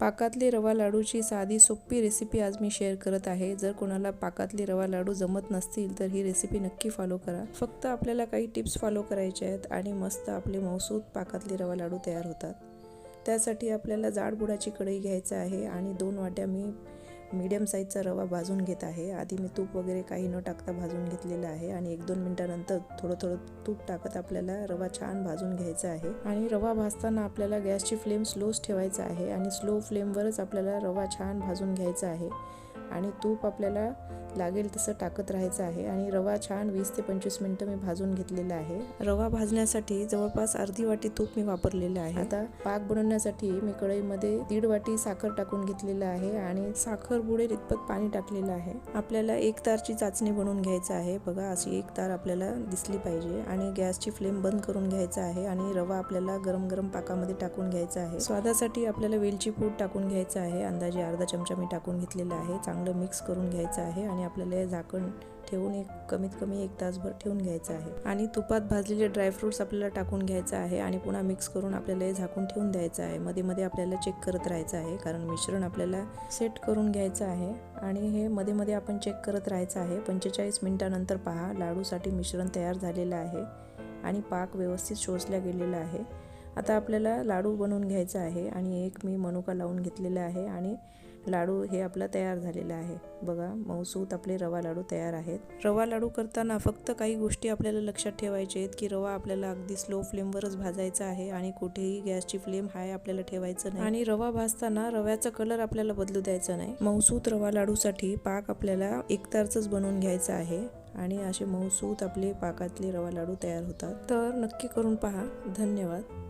पाकातली रवा लाडूची साधी सोपी रेसिपी आज मी शेअर करत आहे. जर कोणाला पाकातली रवा लाडू जमत नसतील तर ही रेसिपी नक्की फॉलो करा. फक्त आपल्याला काही टिप्स फॉलो करायचे आहेत आणि मस्त आपले मौसूद पाकातले रवा लाडू तयार होतात. त्यासाठी आपल्याला जाड बुडाची कढई घ्यायचं आहे आणि दोन वाट्या मी मीडियम साईजचा रवा भाजून घेत आहे. आधी मी तूप वगैरे काही न टाकता भाजून घेतलेलं आहे आणि एक दोन मिनटानंतर थोडं थोडं तूप टाकत आपल्याला रवा छान भाजून घ्यायचा आहे. आणि रवा भाजताना आपल्याला गॅसची फ्लेम स्लोच ठेवायचा आहे आणि स्लो फ्लेमवरच आपल्याला रवा छान भाजून घ्यायचा आहे. आणि तूप आपल्याला लागेल तसं टाकत राहायचं आहे. आणि रवा छान वीस ते पंचवीस मिनटं मी भाजून घेतलेला आहे. रवा भाजण्यासाठी जवळपास अर्धी वाटी तूप मी वापरलेलं आहे. आता पाक बनवण्यासाठी मी कढईमध्ये दीड वाटी साखर टाकून घेतलेलं आहे आणि साखर बुडेल इतपत पाणी टाकलेलं आहे. आपल्याला एक तारची चाचणी बनवून घ्यायचं आहे. बघा अशी एक तार आपल्याला दिसली पाहिजे आणि गॅसची फ्लेम बंद करून घ्यायचा आहे आणि रवा आपल्याला गरम गरम पाकामध्ये टाकून घ्यायचा आहे. स्वादासाठी आपल्याला वेलची पूड टाकून घ्यायचं आहे. अंदाजे अर्धा चमचा मी टाकून घेतलेला आहे. चांगलं मिक्स करून घ्यायचं आहे आणि आपल्याला हे झाकण ठेवून एक कमीत कमी एक तासभर ठेवून घ्यायचं आहे. आणि तुपात भाजलेले ड्रायफ्रुट्स आपल्याला टाकून घ्यायचं आहे आणि पुन्हा मिक्स करून आपल्याला हे झाकून ठेवून द्यायचं आहे. मध्ये मध्ये आपल्याला चेक करत राहायचं आहे कारण मिश्रण आपल्याला सेट करून घ्यायचं आहे. आणि हे मध्ये मध्ये आपण चेक करत राहायचं आहे. पंचेचाळीस मिनिटानंतर पहा लाडूसाठी मिश्रण तयार झालेलं आहे आणि पाक व्यवस्थित शोषला गेलेला आहे. आता आपल्याला लाडू बनवून घ्यायचा आहे आणि एक मी मनुका लावून घेतलेला आहे आणि लाडू हे आपलं तयार झालेलं आहे. बघा मऊसूत आपले रवा लाडू तयार आहेत. रवा लाडू करताना फक्त काही गोष्टी आपल्याला लक्षात ठेवायचे आहेत की रवा आपल्याला अगदी स्लो फ्लेमवरच भाजायचा आहे आणि कुठेही गॅसची फ्लेम हाय आपल्याला ठेवायचं नाही. आणि रवा भाजताना रव्याचा कलर आपल्याला बदलू द्यायचा नाही. मऊसूत रवा लाडूसाठी पाक आपल्याला एकतारचंच बनवून घ्यायचा आहे आणि असे मऊसूत आपले पाकातले रवा लाडू तयार होतात. तर नक्की करून पहा. धन्यवाद.